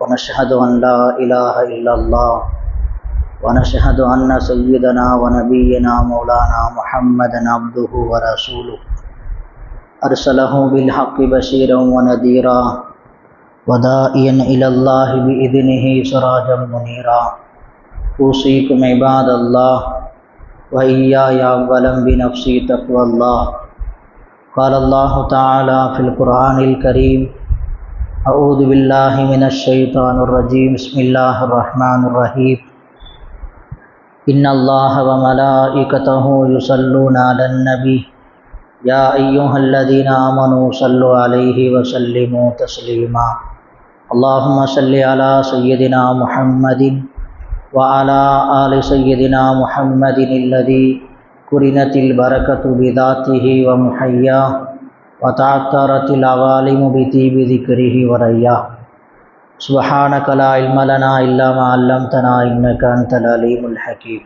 ونشهد أن لا إله إلا الله ونشهد أن سيدنا ونبينا مولانا محمدا عبده ورسوله أرسله بالحق بشيرا ونذيرا ودائيا إلى الله بإذنه سراجا منيرا أوصيكم عباد الله وإياي أولا بنفسي تقوى الله قال الله تعالى في القرآن الكريم اعوذ باللہ من الشیطان الرجیم بسم اللہ الرحمن الرحیم ان اللہ و ملائکتہ یصلون علی النبی یا ایہا الذین آمنوا صلو علیہ وسلموا تسلیما اللہم صلی علی سیدنا محمد وعلا آل سیدنا محمد الذي قرنت البرکت بذاته ومحیاه وتعثرت العوالم بطيب ذكره ورياه سبحانك لا علم لنا إلا ما علمتنا إنك أنت العليم الحكيم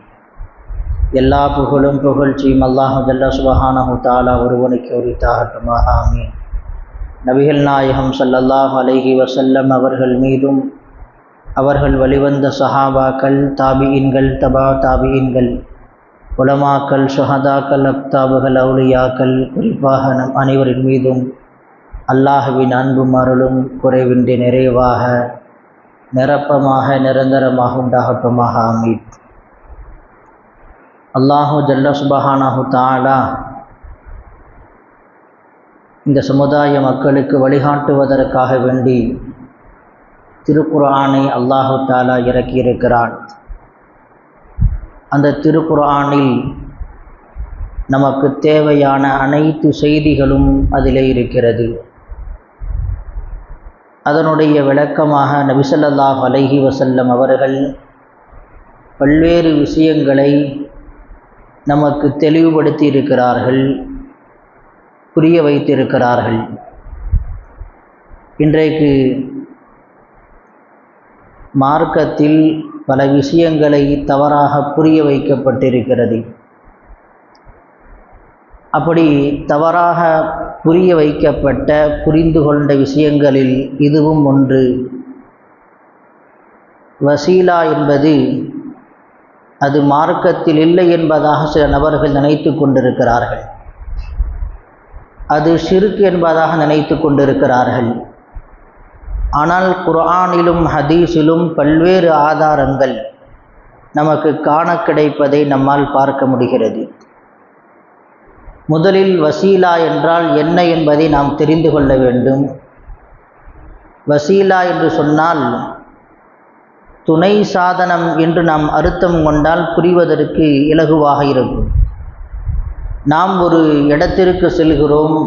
எல்லா புகழும் புகழ்ச்சியும் அல்லாஹு ஜல்ல சுபஹானஹு தாலா ஒருவனுக்கு உரித்தாகட்டுமாக ஆமீன் நபிகள் நாயகம் சல்லல்லாஹ் அலைஹி வசல்லம் அவர்கள் மீதும் அவர்கள் வழிவந்த சஹாபாக்கள் தாபியின்கள் தபா தாபியின்கள் உலமாக்கள் சுஹதாக்கள் அப்தாபுகள் அவுலியாக்கள் குறிப்பாக நம் அனைவரின் மீதும் அல்லாஹுவின் அன்பும் அருளும் குறைவின்றி நிறைவாக நிரப்பமாக நிரந்தரமாக உண்டாகட்டுமாக. அமீத் அல்லாஹு ஜல்ல சுபஹானாஹு தாலா இந்த சமுதாய மக்களுக்கு வழிகாட்டுவதற்காக வேண்டி திருக்குரானை அல்லாஹு தாலா இறக்கியிருக்கிறான். அந்த திருக்குரானில் நமக்கு தேவையான அனைத்து செய்திகளும் அதிலே இருக்கிறது. அதனுடைய விளக்கமாக நபிசல்லாஹ் அலைஹி வசல்லம் அவர்கள் பல்வேறு விஷயங்களை நமக்கு தெளிவுபடுத்தி இருக்கிறார்கள் புரிய வைத்திருக்கிறார்கள். இன்றைக்கு மார்க்கத்தில் பல விஷயங்களை தவறாக புரிய வைக்கப்பட்டிருக்கிறது. அப்படி தவறாக புரிய வைக்கப்பட்ட புரிந்து கொண்ட விஷயங்களில் இதுவும் ஒன்று. வசீலா என்பது அது மார்க்கத்தில் இல்லை என்பதாக சில நபர்கள் நினைத்து கொண்டிருக்கிறார்கள். அது சிறுக்கு என்பதாக நினைத்து கொண்டிருக்கிறார்கள். ஆனால் குர்ஆனிலும் ஹதீஸிலும் பல்வேறு ஆதாரங்கள் நமக்கு காண கிடைப்பதை நம்மால் பார்க்க முடிகிறது. முதலில் வசீலா என்றால் என்ன என்பதை நாம் தெரிந்து கொள்ள வேண்டும். வசீலா என்று சொன்னால் துணை சாதனம் என்று நாம் அர்த்தம் கொண்டால் புரிவதற்கு இலகுவாக இருக்கும். நாம் ஒரு இடத்திற்கு செல்கிறோம்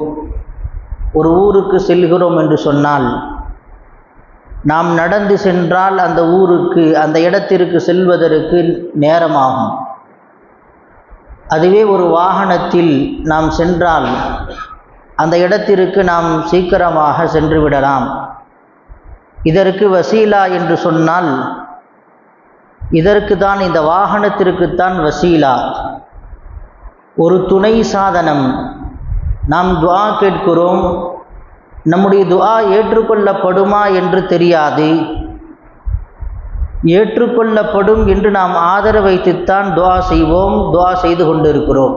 ஒரு ஊருக்கு செல்கிறோம் என்று சொன்னால் நாம் நடந்து சென்றால் அந்த ஊருக்கு அந்த இடத்திற்கு செல்வதற்கு நேரமாகும். அதுவே ஒரு வாகனத்தில் நாம் சென்றால் அந்த இடத்திற்கு நாம் சீக்கிரமாக சென்று விடலாம். இதற்கு வசீலா என்று சொன்னால் இதற்கு தான் இந்த வாகனத்திற்குத்தான் வசீலா. ஒரு துணை சாதனம். நாம் துவா கேட்கிறோம் நம்முடைய துஆ ஏற்றுக்கொள்ளப்படுமா என்று தெரியாது. ஏற்றுக்கொள்ளப்படும் என்று நாம் ஆதரவு வைத்துத்தான் துஆ செய்வோம் துஆ செய்து கொண்டிருக்கிறோம்.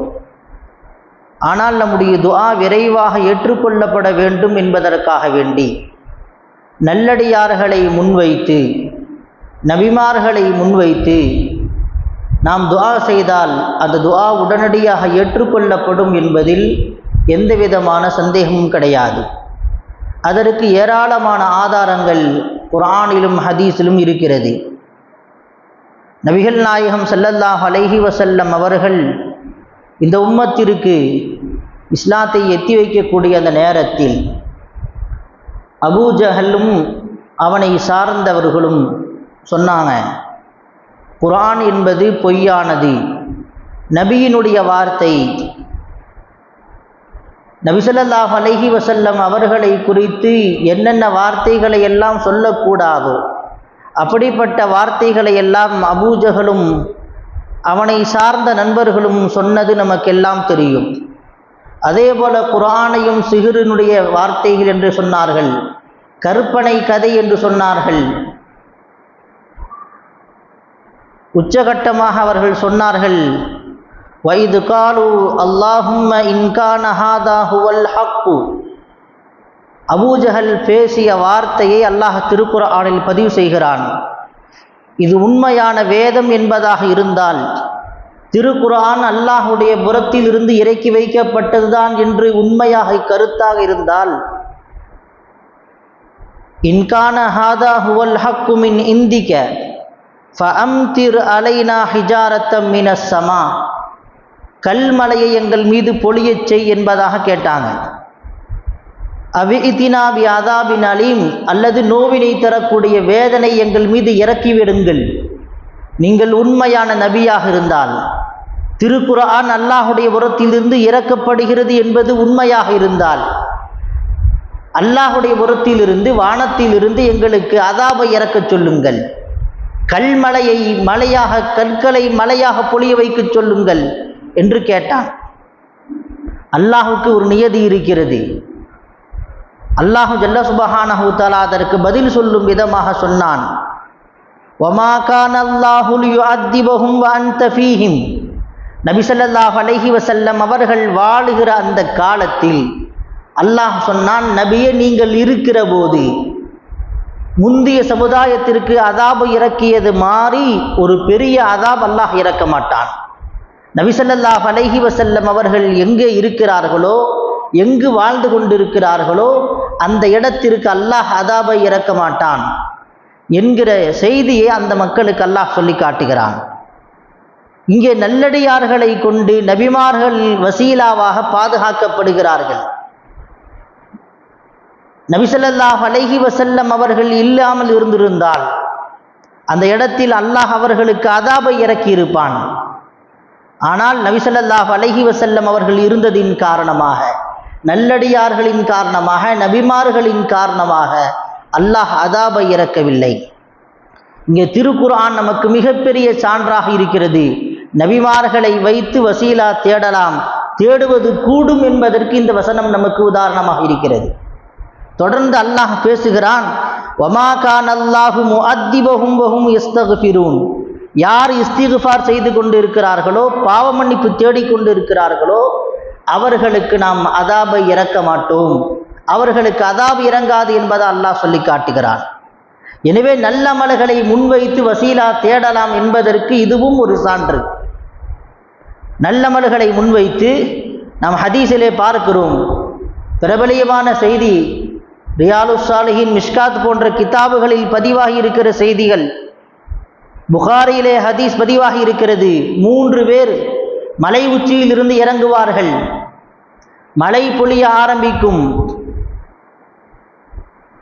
ஆனால் நம்முடைய துஆ விரைவாக ஏற்றுக்கொள்ளப்பட வேண்டும் என்பதற்காக வேண்டி நல்லடியார்களை முன்வைத்து நபிமார்களை முன்வைத்து நாம் துஆ செய்தால் அந்த துஆ உடனடியாக ஏற்றுக்கொள்ளப்படும் என்பதில் எந்த விதமான சந்தேகமும் கிடையாது. அதற்கு ஏராளமான ஆதாரங்கள் குரானிலும் ஹதீஸிலும் இருக்கிறது. நபிகள் நாயகம் ஸல்லல்லாஹு அலைஹி வசல்லம் அவர்கள் இந்த உம்மத்திற்கு இஸ்லாத்தை எத்தி வைக்கக்கூடிய அந்த நேரத்தில் அபூஜஹலும் அவனை சார்ந்தவர்களும் சொன்னாங்க குரான் என்பது பொய்யானது. நபியினுடைய வார்த்தை நபிசல்லாஹ் அலஹி வசல்லம் அவர்களை குறித்து என்னென்ன வார்த்தைகளை எல்லாம் சொல்லக்கூடாதோ அப்படிப்பட்ட வார்த்தைகளை எல்லாம் அபூஜகளும் அவனை சார்ந்த நண்பர்களும் சொன்னது நமக்கெல்லாம் தெரியும். அதே போல குரானையும் சிகிரினுடைய வார்த்தைகள் என்று சொன்னார்கள். கற்பனை கதை என்று சொன்னார்கள். உச்சகட்டமாக அவர்கள் சொன்னார்கள் வைது காலு அல்லாஹும்ம இன்கான ஹாதா ஹுவல் ஹக்கு அபூஜஹல் பேசிய வார்த்தையை அல்லாஹ் திருக்குறானில் பதிவு செய்கிறான். இது உண்மையான வேதம் என்பதாக இருந்தால் திருக்குரான் அல்லாஹுடைய புறத்தில் இருந்து இறக்கி வைக்கப்பட்டதுதான் என்று உண்மையாக கருத்தாக இருந்தால் இன்கான ஹாதா ஹுவல் ஹக்குமின் இந்திக்க ஃபஅம்திர் அலைனா ஹிஜாரத்தம் மின சமா. கல்மலையை எங்கள் மீது பொழியச் செய் என்பதாக கேட்டாங்க. அவிதினா பி அதாபின் அலீம் அல்லது நோவினை தரக்கூடிய வேதனை எங்கள் மீது இறக்கிவிடுங்கள். நீங்கள் உண்மையான நபியாக இருந்தால். திருக்குரான் அல்லாஹுடைய புறத்திலிருந்து இறக்கப்படுகிறது என்பது உண்மையாக இருந்தால். அல்லாஹுடைய புறத்திலிருந்து வானத்திலிருந்து எங்களுக்கு அதாபை இறக்கச் சொல்லுங்கள். கல்மலையை மலையாக கற்களை மலையாக பொழிய வைக்கச் சொல்லுங்கள். என்று கேட்டான். அல்லாஹுக்கு ஒரு நியதி இருக்கிறது. அல்லாஹு ஜல்ல சுபஹானஹு தஆலா அதற்கு பதில் சொல்லும் விதமாக சொன்னான். வமா கான அல்லாஹு லியுஅத்திபஹும் ஃபீஹிம். நபி அலைஹி வஸல்லம் அவர்கள் வாழுகிற அந்த காலத்தில் அல்லாஹ் சொன்னான் நபியே நீங்கள் இருக்கிற போது முந்தைய சமுதாயத்திற்கு அதாபு இறக்கியது மாறி ஒரு பெரிய அதாப் அல்லாஹ் இறக்க மாட்டான். நபிசல்லாஹ் அலைஹி வசல்லம் அவர்கள் எங்கே இருக்கிறார்களோ எங்கு வாழ்ந்து கொண்டிருக்கிறார்களோ அந்த இடத்திற்கு அல்லாஹ் அதாபை இறக்க மாட்டான் என்கிற செய்தியை அந்த மக்களுக்கு அல்லாஹ் சொல்லி காட்டுகிறான். இங்கே நல்லடியார்களை கொண்டு நபிமார்கள் வசீலாவாக பாதுகாக்கப்படுகிறார்கள். நபிசல்லாஹ் அலைஹி வசல்லம் அவர்கள் இல்லாமல் இருந்திருந்தால் அந்த இடத்தில் அல்லாஹ் அவர்களுக்கு அதாபை இறக்கியிருப்பான். ஆனால் நபிசல்லாஹ் அலஹி வசல்லம் அவர்கள் இருந்ததின் காரணமாக நல்லடியார்களின் காரணமாக நபிமார்களின் காரணமாக அல்லாஹ் அதாபை இறக்கவில்லை. இங்கே திருக்குர்ஆன் நமக்கு மிகப்பெரிய சான்றாக இருக்கிறது. நபிமார்களை வைத்து வசீலா தேடலாம். தேடுவது கூடும் என்பதற்கு இந்த வசனம் நமக்கு உதாரணமாக இருக்கிறது. தொடர்ந்து அல்லாஹ் பேசுகிறான் வமா கான் அல்லாஹு முஅத்திபஹும் வஹும் யஸ்தக்ஃபிரூன் யார் இஸ்திகுஃபார் செய்து கொண்டு இருக்கிறார்களோ பாவ மன்னிப்பு தேடிக்கொண்டு இருக்கிறார்களோ அவர்களுக்கு நாம் அதாபை இறக்க மாட்டோம். அவர்களுக்கு அதாபு இறங்காது என்பதை அல்லாஹ் சொல்லி காட்டுகிறான். எனவே நல்ல அமல்களை முன்வைத்து வசீலா தேடலாம் என்பதற்கு இதுவும் ஒரு சான்று. நல்லமல்களை முன்வைத்து நாம் ஹதீஸிலே பார்க்கிறோம். பிரபலியமான செய்தி ரியாலு சாலிஹின் மிஷ்காத் போன்ற கிதாபுகளில் பதிவாகி இருக்கிற செய்திகள் புகாரியிலே ஹதீஸ் பதிவாகி இருக்கிறது. மூன்று பேர் மலை உச்சியிலிருந்து இறங்குவார்கள். மழை பொழிய ஆரம்பிக்கும்.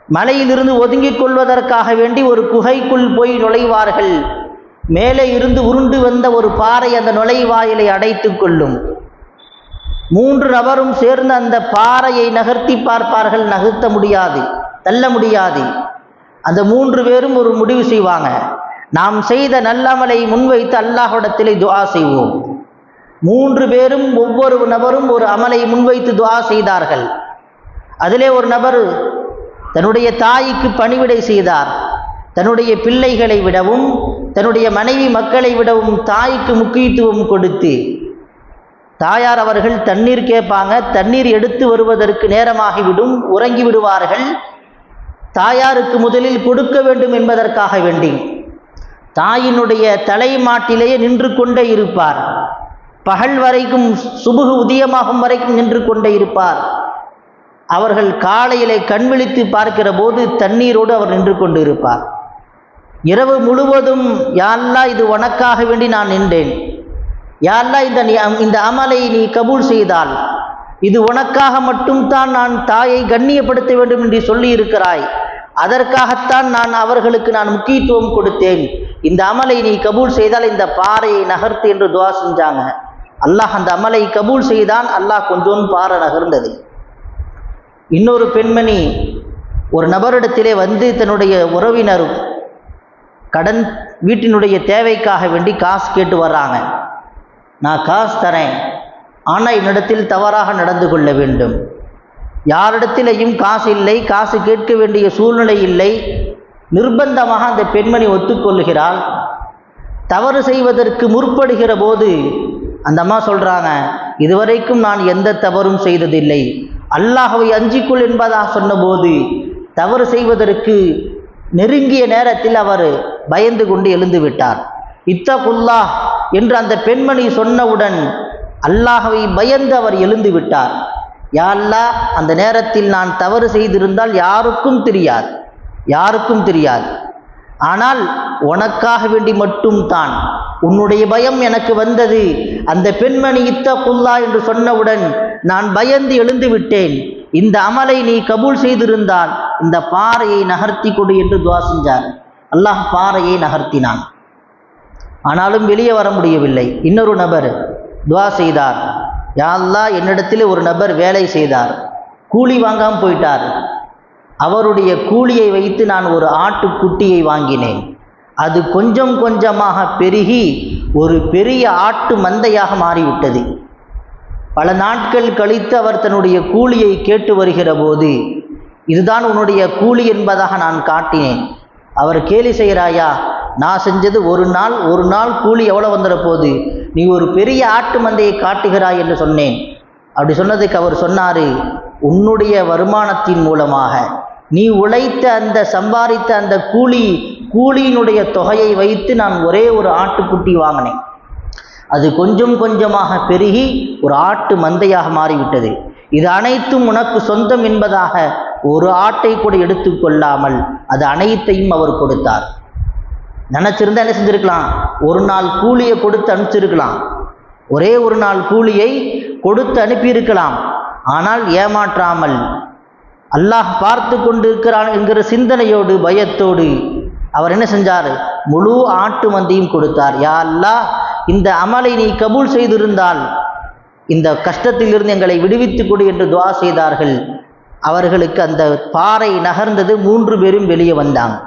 மலையிலிருந்து ஒதுங்கிக் கொள்வதற்காக வேண்டி ஒரு குகைக்குள் போய் நுழைவார்கள். மேலே இருந்து உருண்டு வந்த ஒரு பாறை அந்த நுழைவாயிலை அடைத்து கொள்ளும். மூன்று நபரும் சேர்ந்து அந்த பாறையை நகர்த்தி பார்ப்பார்கள். நகர்த்த முடியாது தள்ள முடியாது. அந்த மூன்று பேரும் ஒரு முடிவு செய்வாங்க. நாம் செய்த நல்லமலை முன்வைத்து அல்லாஹிடத்திலே துவா செய்வோம். மூன்று பேரும் ஒவ்வொரு நபரும் ஒரு அமலை முன்வைத்து துவா செய்தார்கள். அதிலே ஒரு நபர் தன்னுடைய தாய்க்கு பணிவிடை செய்தார். தன்னுடைய பிள்ளைகளை விடவும் தன்னுடைய மனைவி மக்களை விடவும் தாய்க்கு முக்கியத்துவம் கொடுத்து தாயார் அவர்கள் தண்ணீர் கேட்பாங்க தண்ணீர் எடுத்து வருவதற்கு நேரமாகிவிடும் உறங்கி விடுவார்கள். தாயாருக்கு முதலில் கொடுக்க வேண்டும் என்பதற்காக வேண்டி. தாயினுடைய தலைமாட்டிலேயே நின்று கொண்டே இருப்பார். பகல் வரைக்கும் சுபுகு உதயமாகும் வரைக்கும் நின்று கொண்டே இருப்பார். அவர்கள் காலையிலே கண்விழித்து பார்க்கிற போது தண்ணீரோடு அவர் நின்று கொண்டு இருப்பார். இரவு முழுவதும் யாழ்லா இது உனக்காக வேண்டி நான் நின்றேன். யாழ்லா இந்த நீ இந்த அமலை நீ கபூல் செய்தால். இது உனக்காக மட்டும்தான் நான் தாயை கண்ணியப்படுத்த வேண்டும் என்று சொல்லி இருக்கிறாய் அதற்காகத்தான் நான் அவர்களுக்கு நான் முக்கியத்துவம் கொடுத்தேன். இந்த அமலை நீ கபூல் செய்தால் இந்த பாறையை நகர்த்து என்று துவா செஞ்சாங்க. அல்லாஹ் அந்த அமலை கபூல் செய்தான் அல்லாஹ் கொஞ்சோண்டு பாறை நகர்ந்தது. இன்னொரு பெண்மணி ஒரு நபரிடத்திலே வந்து தன்னுடைய உறவினர் கடன் வீட்டினுடைய தேவைக்காக வேண்டி காசு கேட்டு வர்றாங்க. நான் காசு தரேன் ஆனால் என்னிடத்தில் தவறாக நடந்து கொள்ள வேண்டும். யாரிடத்திலையும் காசு இல்லை காசு கேட்க வேண்டிய சூழ்நிலை இல்லை. நிர்பந்தமாக அந்த பெண்மணி ஒத்துக்கொள்கிறாள் தவறு செய்வதற்கு முற்படுகிற போது அந்த அம்மா சொல்கிறாங்க இதுவரைக்கும் நான் எந்த தவறும் செய்ததில்லை. அல்லாஹவை அஞ்சிக்குள் என்பதாக சொன்னபோது தவறு செய்வதற்கு நெருங்கிய நேரத்தில் அவர் பயந்து கொண்டு எழுந்து விட்டார். இத்தகுல்லா என்று அந்த பெண்மணி சொன்னவுடன் அல்லாஹவை பயந்து அவர் எழுந்து விட்டார். யா அந்த நேரத்தில் நான் தவறு செய்திருந்தால் யாருக்கும் தெரியாது. யாருக்கும் தெரியாது. ஆனால் உனக்காக வேண்டி மட்டும் தான் உன்னுடைய பயம் எனக்கு வந்தது. அந்த பெண்மணி இத்த புல்லா என்று சொன்னவுடன் நான் பயந்து எழுந்து விட்டேன். இந்த அமலை நீ கபூல் செய்திருந்தால் இந்த பாறையை நகர்த்தி கொடு என்று துவா செஞ்சார். அல்லாஹ் பாறையை நகர்த்தினான். ஆனாலும் வெளியே வர முடியவில்லை. இன்னொரு நபர் துவா செய்தார். யாழ்லா என்னிடத்தில் ஒரு நபர் வேலை செய்தார். கூலி வாங்காமல் போயிட்டார். அவருடைய கூலியை வைத்து நான் ஒரு ஆட்டுக்குட்டியை வாங்கினேன். அது கொஞ்சம் கொஞ்சமாக பெருகி ஒரு பெரிய ஆட்டு மந்தையாக மாறிவிட்டது. பல நாட்கள் கழித்து அவர் தன்னுடைய கூலியை கேட்டு வருகிற போது இதுதான் உன்னுடைய கூலி என்பதாக நான் காட்டினேன். அவர் கேலி செய்கிறாயா? நான் செஞ்சது ஒரு நாள் ஒரு நாள் கூலி எவ்வளோ வந்துட போகுது நீ ஒரு பெரிய ஆட்டு மந்தையை காட்டுகிறாய் என்று சொன்னேன். அப்படி சொன்னதுக்கு அவர் சொன்னார் உன்னுடைய வருமானத்தின் மூலமாக நீ உழைத்த அந்த சம்பாதித்த அந்த கூலி கூலியினுடைய தொகையை வைத்து நான் ஒரே ஒரு ஆட்டுக்குட்டி வாங்கினேன். அது கொஞ்சம் கொஞ்சமாக பெருகி ஒரு ஆட்டு மந்தையாக மாறிவிட்டது. இது அனைத்தும் உனக்கு சொந்தம் என்பதாக ஒரு ஆட்டை கூட எடுத்துக்கொள்ளாமல் அது அனைத்தையும் அவர் கொடுத்தார். நினச்சிருந்தா என்ன செஞ்சிருக்கலாம்? ஒரு நாள் கூலியை கொடுத்து அனுப்பிச்சிருக்கலாம். ஒரே ஒரு நாள் கூலியை கொடுத்து அனுப்பியிருக்கலாம். ஆனால் ஏமாற்றாமல் அல்லாஹ் பார்த்து கொண்டிருக்கிறான் என்கிற சிந்தனையோடு பயத்தோடு அவர் என்ன செஞ்சார்? முழு ஆட்டு மந்தியும் கொடுத்தார். யா அல்லாஹ் இந்த அமலை நீ கபூல் செய்திருந்தால் இந்த கஷ்டத்திலிருந்து எங்களை விடுவித்துக் கொடு என்று துவா செய்தார்கள். அவர்களுக்கு அந்த பாறை நகர்ந்தது மூன்று பேரும் வெளியே வந்தாங்க.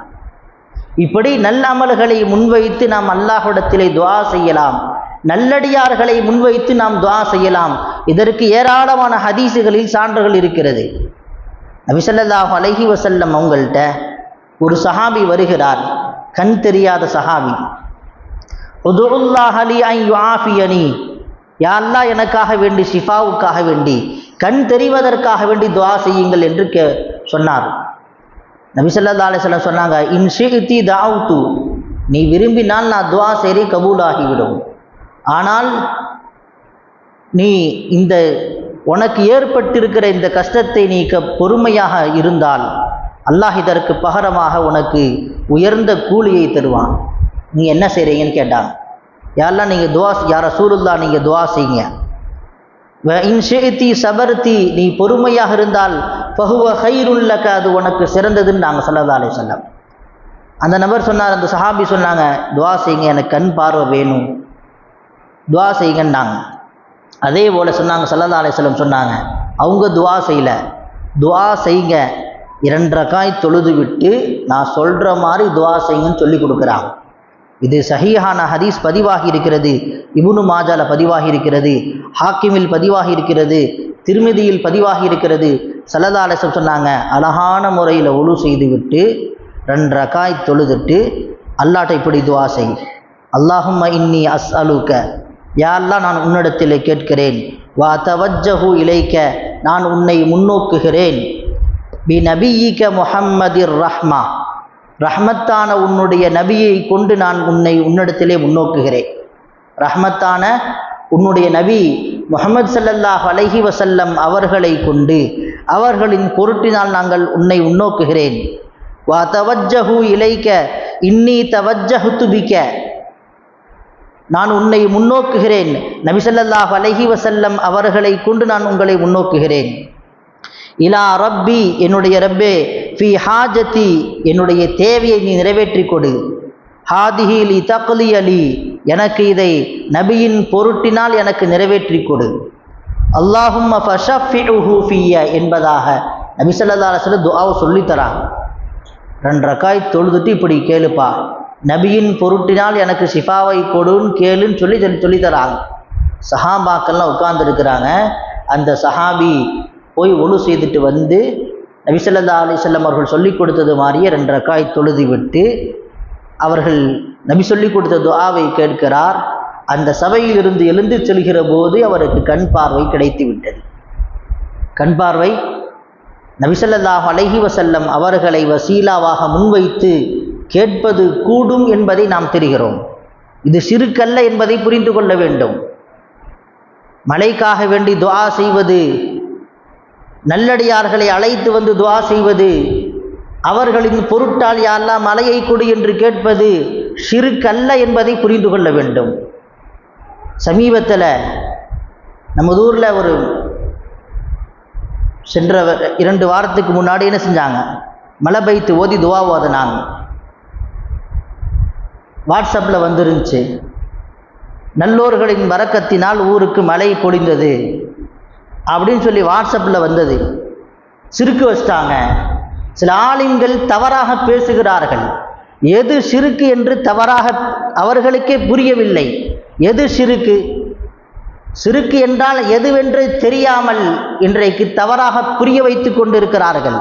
இப்படி நல்ல அமல்களை முன்வைத்து நாம் அல்லாஹ்விடத்திலே துவா செய்யலாம். நல்லடியார்களை முன்வைத்து நாம் துவா செய்யலாம். இதற்கு ஏராளமான ஹதீஸுகளில் சான்றுகள் இருக்கிறது. நபிசல்லாஹு அலஹி வசல்லம் அவங்கள்ட்ட ஒரு சஹாபி வருகிறார். கண் தெரியாத சஹாபி. உதுல்லாஹலி ஐ யுஆஃபியனி யாழ்லா எனக்காக வேண்டி ஷிஃபாவுக்காக வேண்டி கண் தெரிவதற்காக வேண்டி துவா செய்யுங்கள் என்று கே சொன்னார். நபிசல்லா அலிஸ்லாம் சொன்னாங்க இன் ஷிஹ்தி தாவுத்து நீ விரும்பினால் நான் துவா செய்கிறேன் கபூலாகிவிடும். ஆனால் நீ இந்த உனக்கு ஏற்பட்டிருக்கிற இந்த கஷ்டத்தை நீ க பொறுமையாக இருந்தால் அல்லாஹ் இதற்கு பகரமாக உனக்கு உயர்ந்த கூலியை தருவான். நீ என்ன செய்கிறீங்கன்னு கேட்டான். யாரெல்லாம் நீங்கள் துவா யார சூருல்லா நீங்கள் துவா செய்யுங்க. வ சபர்த்தி நீ பொறுமையாக இருந்தால் பகுவ ஹைருல்லக்க அது உனக்கு சிறந்ததுன்னு நாங்கள் சொல்லதா சொல்லம் அந்த நபர் சொன்னார் அந்த சஹாபி சொன்னாங்க துவா செய்யுங்க எனக்கு கண் பார்வை வேணும். துவா செய்யுங்கன்னாங்க. அதே போல் சொன்னாங்க சல்லல்லா அலிஸ்லம் சொன்னாங்க அவங்க துவா செய்யல. துவா செய்யுங்க இரண்டரை காய் தொழுது விட்டு நான் சொல்கிற மாதிரி துவா செய்யுங்கன்னு சொல்லி கொடுக்குறாங்க. இது சஹீஹான ஹதீஸ் பதிவாகி இருக்கிறது இபுனு மாஜால பதிவாகி இருக்கிறது ஹாக்கிமில் பதிவாகி இருக்கிறது திருமதியில் பதிவாகி இருக்கிறது சல்லல்லா சொன்னாங்க அழகான முறையில் ஒழு செய்து விட்டு ரெண்டு ரக்காய் தொழுதுட்டு அல்லாட்டை இப்படி துவா செய். அல்லாஹும் இன்னி அஸ் அலுக்க யாரெல்லாம் நான் உன்னிடத்தில் கேட்கிறேன். வா தவஜஹு இலைக்க. நான் உன்னை முன்னோக்குகிறேன். பி நபியிக்க முஹம்மதிர் ரஹ்மா. ரஹ்மத்தான உன்னுடைய நபியை கொண்டு நான் உன்னை உன்னிடத்திலே முன்னோக்குகிறேன். ரஹ்மத்தான உன்னுடைய நபி முகமது சல்லல்லாஹ் அலஹி வசல்லம் அவர்களை கொண்டு அவர்களின் பொருட்டினால் நாங்கள் உன்னை முன்னோக்குகிறேன். வா தவஜஹு இலைக்க இன்னி தவஜஹு துபிக்க நான் உன்னை முன்னோக்குகிறேன். நபிசல்லாஹ் அலஹி வசல்லம் அவர்களை கொண்டு நான் உங்களை முன்னோக்குகிறேன். இலா ரப்பி என்னுடைய ரப்பே ஃபி ஹாஜத்தி என்னுடைய தேவையை நீ நிறைவேற்றி கொடு. ஹாதிஹி லி தக்லி அலி எனக்கு இதை நபியின் பொருட்டினால் எனக்கு நிறைவேற்றிக் கொடு. அல்லாஹும் என்பதாக நபி ஸல்லல்லாஹு அலைஹி வஸல்லம் துஆவை சொல்லித்தராங்க ரெண்டு ரக்காய் தொழுதுட்டு இப்படி கேளுப்பா. நபியின் பொருட்டினால் எனக்கு ஷிஃபாவை கொடுன்னு கேளுன்னு சொல்லி சொல்லி சொல்லித்தராங்க சஹாபாக்கள்லாம் உட்கார்ந்துருக்கிறாங்க. அந்த சஹாபி போய் ஒழு செய்துட்டு வந்து நபிசல்லா அலிசல்லம் அவர்கள் சொல்லிக் கொடுத்தது மாதிரியே ரெண்டு ரக்காய் தொழுதி விட்டு அவர்கள் நபி சொல்லிக் கொடுத்த துஆவை கேட்கிறார். அந்த சபையில் இருந்து எழுந்து செல்கிற போது அவருக்கு கண் பார்வை கிடைத்து விட்டது கண் பார்வை நபிசல்லாஹ் அலஹி வசல்லம் அவர்களை வசீலாவாக முன்வைத்து கேட்பது கூடும் என்பதை நாம் தெரிகிறோம். இது சிறுக்கல்ல என்பதை புரிந்து கொள்ள வேண்டும். மழைக்காக வேண்டி துஆ செய்வது நல்லடியார்களை அழைத்து வந்து துவா செய்வது. அவர்களின் பொருட்டால் யாரெல்லாம் மலையை கொடு என்று கேட்பது சிறுக்கல்ல என்பதை புரிந்து கொள்ள வேண்டும். சமீபத்தில் நம்ம ஊரில் ஒரு சென்ற இரண்டு வாரத்துக்கு முன்னாடி என்ன செஞ்சாங்க? மலை பைத்து ஓதி துவா ஓதுனாங்க. வாட்ஸ்அப்பில் வந்துருந்துச்சு. நல்லோர்களின் வரக்கத்தினால் ஊருக்கு மழை பொழிந்தது. அப்படின்னு சொல்லி வாட்ஸ்அப்பில் வந்தது. சிறுக்கு வச்சிட்டாங்க. சில ஆளுங்கள் தவறாக பேசுகிறார்கள். எது சிறுக்கு என்று தவறாக அவர்களுக்கே புரியவில்லை. எது சிறுக்கு? சிறுக்கு என்றால் எதுவென்று தெரியாமல் இன்றைக்கு தவறாக புரிய வைத்து கொண்டிருக்கிறார்கள்.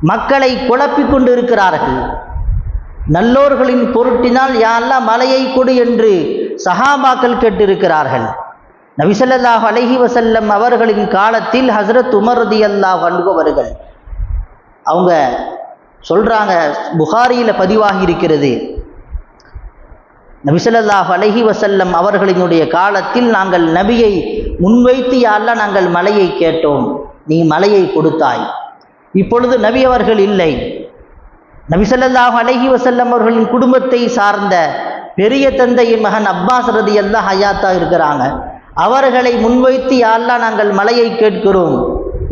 மக்களை குழப்பிக் கொண்டிருக்கிறார்கள். நல்லோர்களின் பொருட்டினால் யாரெல்லாம் மலையை கொடு என்று சகாபாக்கள் கேட்டிருக்கிறார்கள். நபிசல்லாஹ் அலஹி வசல்லம் அவர்களின் காலத்தில் ஹசரத் உமர் ரதியல்லாஹ் அன்பவர்கள் அவங்க சொல்றாங்க புகாரியில் பதிவாகி இருக்கிறது. நபிசல்லாஹ் அலஹி வசல்லம் அவர்களினுடைய காலத்தில் நாங்கள் நபியை முன்வைத்து யாரெல்லாம் நாங்கள் மலையை கேட்டோம். நீ மலையை கொடுத்தாய். இப்பொழுது நபி அவர்கள் இல்லை. நபிசல்லாஹ் அலஹி வசல்லம் அவர்களின் குடும்பத்தை சார்ந்த பெரிய தந்தையின் மகன் அப்பாஸ் ரதி எல்லாம் ஹயாத்தா இருக்கிறாங்க. அவர்களை முன்வைத்து யாரெல்லாம் நாங்கள் மலையை கேட்கிறோம்.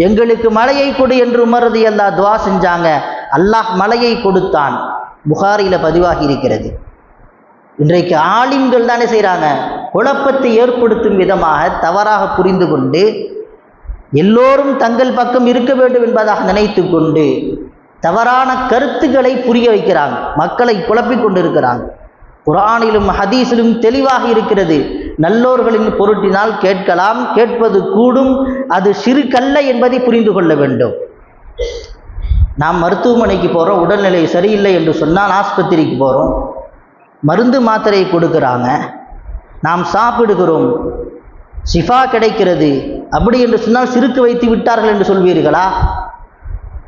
எங்களுக்கு மலையை கொடு என்று உமரது எல்லா துவா செஞ்சாங்க. அல்லாஹ் மலையை கொடுத்தான். புகாரியில் பதிவாகி இருக்கிறது. இன்றைக்கு ஆலிம்கள் தானே செய்கிறாங்க குழப்பத்தை ஏற்படுத்தும் விதமாக தவறாக புரிந்து கொண்டு எல்லோரும் தங்கள் பக்கம் இருக்க வேண்டும் என்பதாக நினைத்து கொண்டு தவறான கருத்துக்களை புரிய வைக்கிறாங்க. மக்களை குழப்பிக் கொண்டிருக்கிறாங்க. குரானிலும் ஹதீஸிலும் தெளிவாக இருக்கிறது. நல்லோர்களின் பொருட்டினால் கேட்கலாம் கேட்பது கூடும் அது சிறுகல்ல என்பதை புரிந்து கொள்ள வேண்டும். நாம் மருத்துவமனைக்கு போகிறோம் உடல்நிலை சரியில்லை என்று சொன்னால் ஆஸ்பத்திரிக்கு போகிறோம் மருந்து மாத்திரை கொடுக்குறாங்க நாம் சாப்பிடுகிறோம் சிஃபா கிடைக்கிறது அப்படி என்று சொன்னால் சிறுக்கு வைத்து விட்டார்கள் என்று சொல்வீர்களா?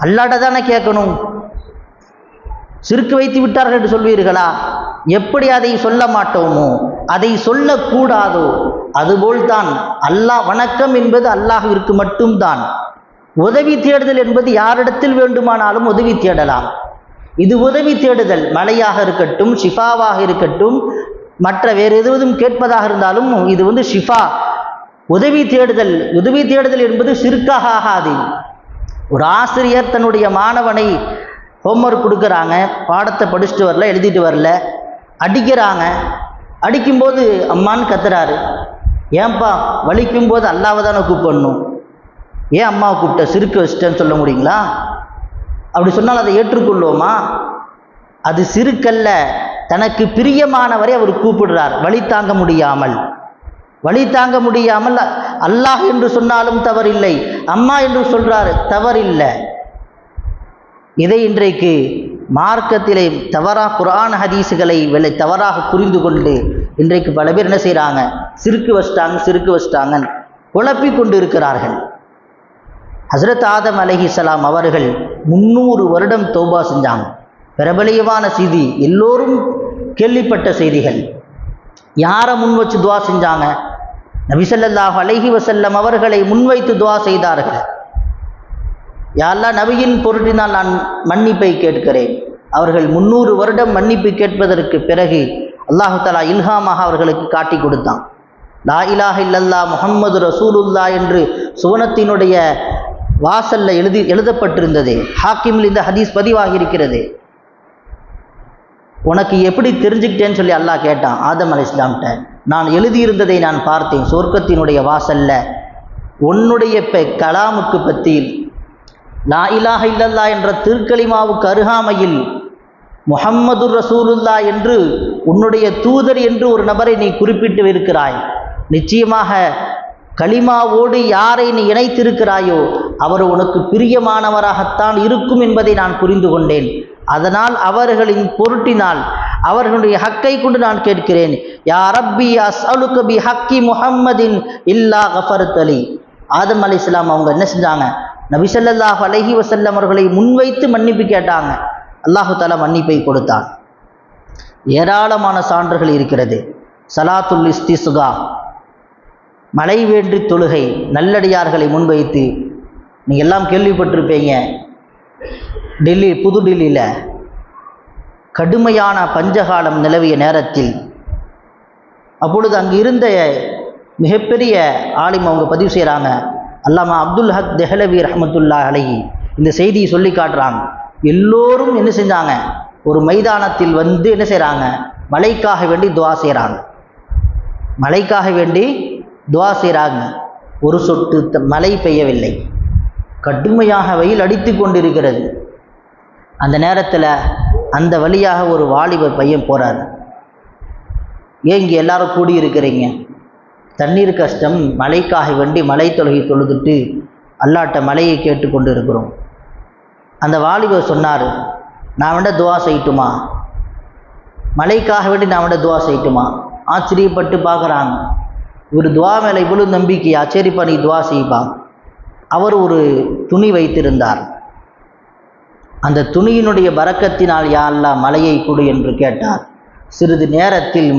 அல்லாட்ட தானே கேட்கணும். சிறுக்கு வைத்து விட்டார்கள் என்று சொல்வீர்களா? எப்படி அதை சொல்ல மாட்டோமோ அதை சொல்லக்கூடாதோ அதுபோல்தான். அல்லாஹ் வணக்கம் என்பது அல்லாஹிற்கு மட்டும்தான். உதவி தேடுதல் என்பது யாரிடத்தில் வேண்டுமானாலும் உதவி தேடலாம். இது உதவி தேடுதல். மழையாக இருக்கட்டும் ஷிஃபாவாக இருக்கட்டும் மற்ற வேறு எதுவும் கேட்பதாக இருந்தாலும் இது வந்து ஷிஃபா. உதவி தேடுதல். உதவி தேடுதல் என்பது சிறுக்காக ஆகாது. ஒரு ஆசிரியர் தன்னுடைய மாணவனை ஹோம்ஒர்க் கொடுக்குறாங்க. பாடத்தை படிச்சுட்டு வரல எழுதிட்டு வரல. அடிக்கிறாங்க. அடிக்கும்போது அம்மான்னு கத்துறாரு. ஏன்பா வலிக்கும் போது அல்லாவை தானே கூப்பிடணும்? ஏன் அம்மாவை கூப்பிட்ட? சிறுக்கு வச்சிட்டேன்னு சொல்ல முடியுங்களா? அப்படி சொன்னால் அதை ஏற்றுக்கொள்வோமா? அது சிறுக்கல்ல. தனக்கு பிரியமானவரை அவர் கூப்பிடுறார். வழி தாங்க முடியாமல். வழி தாங்க முடியாமல் அல்லாஹ் என்று சொன்னாலும் தவறில்லை. அம்மா என்று சொல்றாரு தவறில்லை. இதை இன்றைக்கு மார்க்கத்திலே தவறாக குரான் ஹதீஸுகளை விலை தவறாக புரிந்து கொண்டு இன்றைக்கு பல பேர் என்ன செய்கிறாங்க சிறுக்கு வச்சிட்டாங்க சிறுக்கு வச்சிட்டாங்க குழப்பி கொண்டு இருக்கிறார்கள் ஹசரத் ஆதம் சலாம் அவர்கள் முந்நூறு வருடம் தௌபா செஞ்சாங்க. பிரபலியமான செய்தி எல்லோரும் கேள்விப்பட்ட செய்திகள். யாரை முன் வச்சு துவா செஞ்சாங்க? நபிசல்லாஹ் அலஹி வசல்லம் அவர்களை முன்வைத்து துவா செய்தார்கள். யாரெல்லாம் நபியின் பொருட்டினால் நான் மன்னிப்பை கேட்கிறேன். அவர்கள் முந்நூறு வருடம் மன்னிப்பு கேட்பதற்கு பிறகு அல்லாஹு தலா இல்ஹாமாக அவர்களுக்கு காட்டி கொடுத்தான். லா இலாஹ இல்லல்லா முகம்மது ரசூலுல்லா என்று சுவனத்தினுடைய வாசல்ல எழுதி எழுதப்பட்டிருந்தது. ஹாக்கிமில் இந்த ஹதீஸ் பதிவாகி இருக்கிறது உனக்கு எப்படி தெரிஞ்சுக்கிட்டேன்னு சொல்லி அல்லாஹ் கேட்டான். ஆதம் அலை இஸ்லாம்கிட்ட நான் எழுதியிருந்ததை நான் பார்த்தேன். சொர்க்கத்தினுடைய வாசல்ல உன்னுடைய பெ கலாமுக்கு பற்றி லா இலாஹ இல்லல்லா என்ற திருக்கலிமாவுக்கு அருகாமையில் முஹம்மது ரசூலுல்லா என்று உன்னுடைய தூதர் என்று ஒரு நபரை நீ குறிப்பிட்டு இருக்கிறாய் நிச்சயமாக கலிமாவோடு யாரை நீ இணைத்திருக்கிறாயோ அவர் உனக்கு பிரியமானவராகத்தான் இருக்கும் என்பதை நான் புரிந்து கொண்டேன். அதனால் அவர்களின் பொருட்டினால் அவர்களுடைய ஹக்கை கொண்டு நான் கேட்கிறேன். யா ரப்பி அஸ்அலுக பி ஹக்கி முஹம்மதின் இல்லா கஃபரத் அலி. ஆதம் அலி இஸ்லாம் அவங்க என்ன செஞ்சாங்க? நபிசல்லாஹ் அலஹி வசல்லம் அவர்களை முன்வைத்து மன்னிப்பு கேட்டாங்க. அல்லாஹு தாலா மன்னிப்பை கொடுத்தான். ஏராளமான சான்றுகள் இருக்கிறது. சலாத்துல் இஸ்திசுகா மழை வேண்டி தொழுகை நல்லடியார்களை முன்வைத்து நீங்கள் எல்லாம் கேள்விப்பட்டிருப்பீங்க. டெல்லி புது டெல்லியில் கடுமையான பஞ்சகாலம் நிலவிய நேரத்தில் அப்பொழுது அங்கு இருந்த மிகப்பெரிய ஆலிம் அவங்க பதிவு செய்கிறாங்க அல்லாமா அப்துல் ஹக் தெஹலவி ரஹமத்துல்லா அலஹி இந்த செய்தியை சொல்லி காட்டுறாங்க. எல்லோரும் என்ன செஞ்சாங்க? ஒரு மைதானத்தில் வந்து என்ன செய்கிறாங்க மழைக்காக வேண்டி துவா செய்கிறாங்க மழைக்காக வேண்டி துவா செய்கிறாங்க ஒரு சொட்டு த- மழை பெய்யவில்லை. கடுமையாக வெயில் அடித்து கொண்டிருக்கிறது. அந்த நேரத்தில் அந்த வழியாக ஒரு வாலிப பையன் போகிறார் ஏன் இங்கே எல்லாரும் கூடி இருக்கிறீங்க தண்ணீர் கஷ்டம் மழைக்காக வேண்டி மலை தொழுகை தொழுதுட்டு அல்லாட்ட மலையை கேட்டு கொண்டு இருக்கிறோம் அந்த வாலிபர் சொன்னார் நான் வேண்ட துவா செய்யட்டுமா? மலைக்காக வேண்டி நான் வேண்ட துவா செய்யட்டுமா? ஆச்சரியப்பட்டு பார்க்குறாங்க. இவர் துவா மேலே இவ்வளவு நம்பிக்கையா? சரிப்பா நீ துவா செய்ப்பா. அவர் ஒரு துணி வைத்திருந்தார். அந்த துணியினுடைய பறக்கத்தினால் யா அல்லா மலையை கொடு என்று கேட்டார். சிறிது நேரத்தில்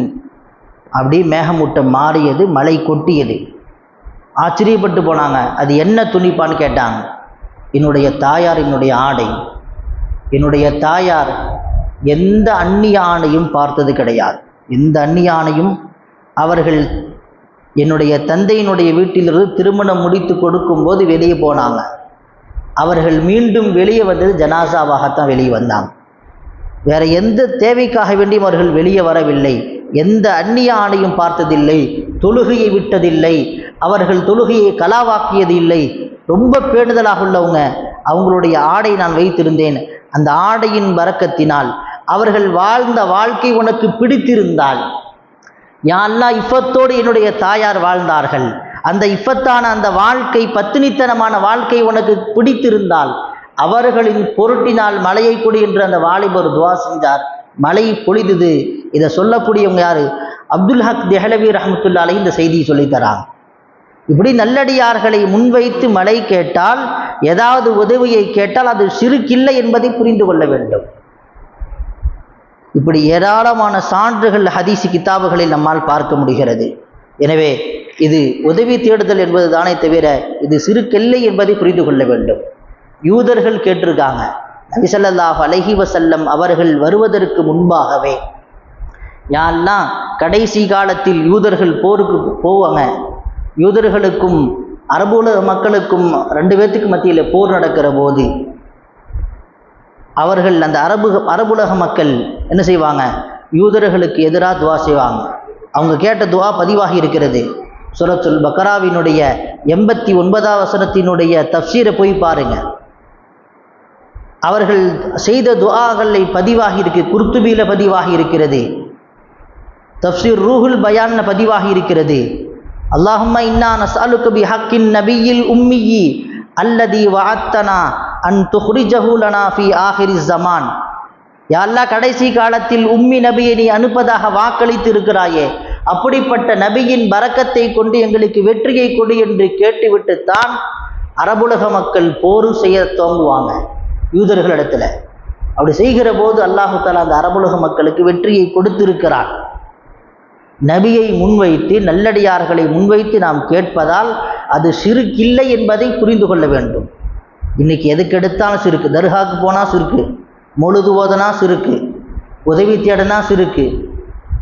அப்படி மேகமூட்டம் மாறியது மழை கொட்டியது. ஆச்சரியப்பட்டு போனாங்க அது என்ன துணிப்பான்னு கேட்டாங்க. என்னுடைய தாயார் என்னுடைய ஆடை. என்னுடைய தாயார் எந்த அந்நிய ஆணையும் பார்த்தது கிடையாது. எந்த அந்நிய ஆணையும் அவர்கள் என்னுடைய தந்தையினுடைய வீட்டிலிருந்து திருமணம் முடித்து கொடுக்கும்போது வெளியே போனாங்க. அவர்கள் மீண்டும் வெளியே வந்தது ஜனாசாவாகத்தான் வெளியே வந்தாங்க. வேற எந்த தேவைக்காக வேண்டியும் அவர்கள் வெளியே வரவில்லை. எந்த அந்நிய ஆணையும் பார்த்ததில்லை. தொழுகையை விட்டதில்லை. அவர்கள் தொழுகையை கலாவாக்கியது இல்லை ரொம்ப பேணுதலாக உள்ளவங்க. அவங்களுடைய ஆடை நான் வைத்திருந்தேன். அந்த ஆடையின் வரக்கத்தினால் அவர்கள் வாழ்ந்த வாழ்க்கை உனக்கு பிடித்திருந்தால். யா இஃபத்தோடு என்னுடைய தாயார் வாழ்ந்தார்கள். அந்த இஃபத்தான அந்த வாழ்க்கை பத்தினித்தனமான வாழ்க்கை உனக்கு பிடித்திருந்தால். அவர்களின் பொருட்டினால் மழையை கொடு என்று அந்த வாலிபர் துவா செய்தார். மழை பொழிந்தது. இதை சொல்லக்கூடியவங்க யாரு? அப்துல் ஹக் தெஹலவி ரஹமத்துல்லாலே இந்த செய்தியை சொல்லித்தரான் இப்படி நல்லடியார்களை முன்வைத்து மழை கேட்டால் ஏதாவது உதவியை கேட்டால் அது சிறுக்கில்லை என்பதை புரிந்து கொள்ள வேண்டும். இப்படி ஏராளமான சான்றுகள் ஹதீசு கிதாபுகளில் நம்மால் பார்க்க முடிகிறது. எனவே இது உதவி தேடுதல் என்பது தானே தவிர இது சிறுக்கெல்லை என்பதை புரிந்து கொள்ள வேண்டும். யூதர்கள் கேட்டிருக்காங்க. நபிசல்லாஹ் அலஹி வசல்லம் அவர்கள் வருவதற்கு முன்பாகவே. யாரெல்லாம் கடைசி காலத்தில் யூதர்கள் போருக்கு போவாங்க. யூதர்களுக்கும் அரபுல மக்களுக்கும் ரெண்டு பேர்த்துக்கு மத்தியில் போர் நடக்கிற போது அவர்கள் அந்த அரபு அரபுலக மக்கள் என்ன செய்வாங்க? யூதர்களுக்கு எதிராக துவா செய்வாங்க. அவங்க கேட்ட துவா பதிவாகி இருக்கிறது. சுரத்துல் பக்கராவினுடைய எண்பத்தி ஒன்பதாம் வசனத்தினுடைய தப்சீரை போய் பாருங்கள் அவர்கள் செய்த துஆகளை பதிவாகி இருக்கு குர்த்துபியில் பதிவாகி இருக்கிறது தப்சீர் ரூஹுல் பயான்ல பதிவாகி இருக்கிறது அல்லாஹும்ம இன்னா நஸ்அலுக பி ஹக்கின் நபியில் உம்மியி அல்லதி வாத்தனா அன் துஹ்ரிஜஹுலனா ஃபி ஆஹிரி ஜமான் யாரெல்லாம் கடைசி காலத்தில் உம்மி நபியை நீ அனுப்பதாக வாக்களித்து இருக்கிறாயே அப்படிப்பட்ட நபியின் பறக்கத்தை கொண்டு எங்களுக்கு வெற்றியை கொடு என்று கேட்டுவிட்டு தான் அரபுலக மக்கள் போர் செய்ய துவங்குவாங்க. யூதர்களிடத்துல அப்படி செய்கிற போது அல்லாஹு அந்த அரபுலக மக்களுக்கு வெற்றியை கொடுத்திருக்கிறான். நபியை முன்வைத்து நல்லடியார்களை முன்வைத்து நாம் கேட்பதால் அது சிறுக்கில்லை என்பதை புரிந்து கொள்ள வேண்டும். இன்னைக்கு எதுக்கு எடுத்தாலும் சிறுக்கு. தர்காக்கு போனால் சிறுக்கு. முழுது ஓதனா சிறுக்கு. உதவி தேடனா சிறுக்கு.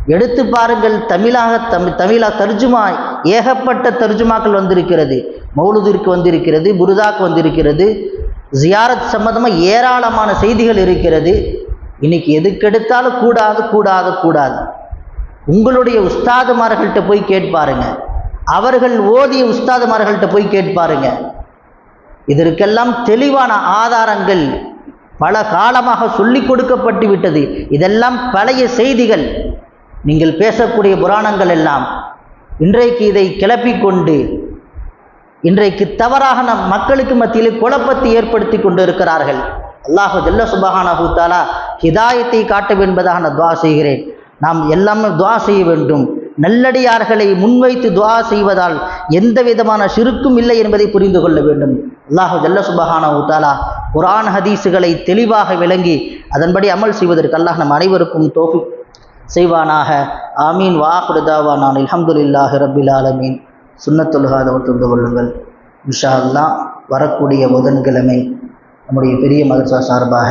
எடுத்து பாருங்கள் தமிழாக தமிழ் தமிழா தர்ஜுமா ஏகப்பட்ட தர்ஜுமாக்கள் வந்திருக்கிறது. மௌலுதிற்கு வந்திருக்கிறது புருதாக்கு வந்திருக்கிறது. ஜியாரத் சம்மந்தமாக ஏராளமான செய்திகள் இருக்கிறது. இன்னைக்கு எதுக்கெடுத்தாலும் கூடாது கூடாது கூடாது. உங்களுடைய உஸ்தாதுமார்கள்ட்ட போய் கேட்பாருங்க. அவர்கள் ஓதிய உஸ்தாதுமார்கள்ட்ட போய் கேட்பாருங்க. இதற்கெல்லாம் தெளிவான ஆதாரங்கள் பல காலமாக சொல்லிக் கொடுக்கப்பட்டு விட்டது. இதெல்லாம் பழைய செய்திகள். நீங்கள் பேசக்கூடிய புராணங்கள் எல்லாம் இன்றைக்கு இதை கிளப்பிக்கொண்டு இன்றைக்கு தவறாக நம் மக்களுக்கு மத்தியில் குழப்பத்தை ஏற்படுத்தி கொண்டு இருக்கிறார்கள் அல்லாஹு ஜல்ல சுபஹான தாலா ஹிதாயத்தை காட்டும் என்பதாக நான் துவா செய்கிறேன். நாம் எல்லாமே துவா செய்ய வேண்டும். நல்லடியார்களை முன்வைத்து துவா செய்வதால் எந்த விதமான சிறுக்கும் இல்லை என்பதை புரிந்து கொள்ள வேண்டும். அல்லாஹு ஜல்ல சுபஹான தாலா குரான் ஹதீஸுகளை தெளிவாக விளங்கி அதன்படி அமல் செய்வதற்கு அல்லாஹ் நம் அனைவருக்கும் தோஃபி செய்வானாக. ஆமீன். வாஹுருதாவா நான் அல்ஹம்துலில்லாஹி ரப்பில் ஆலமீன். சுன்னத்துல்காதவர் தொண்டு கொள்ளுங்கள். இன்ஷா அல்லாஹ் வரக்கூடிய புதன்கிழமை நம்முடைய பெரிய மதர்சா சார்பாக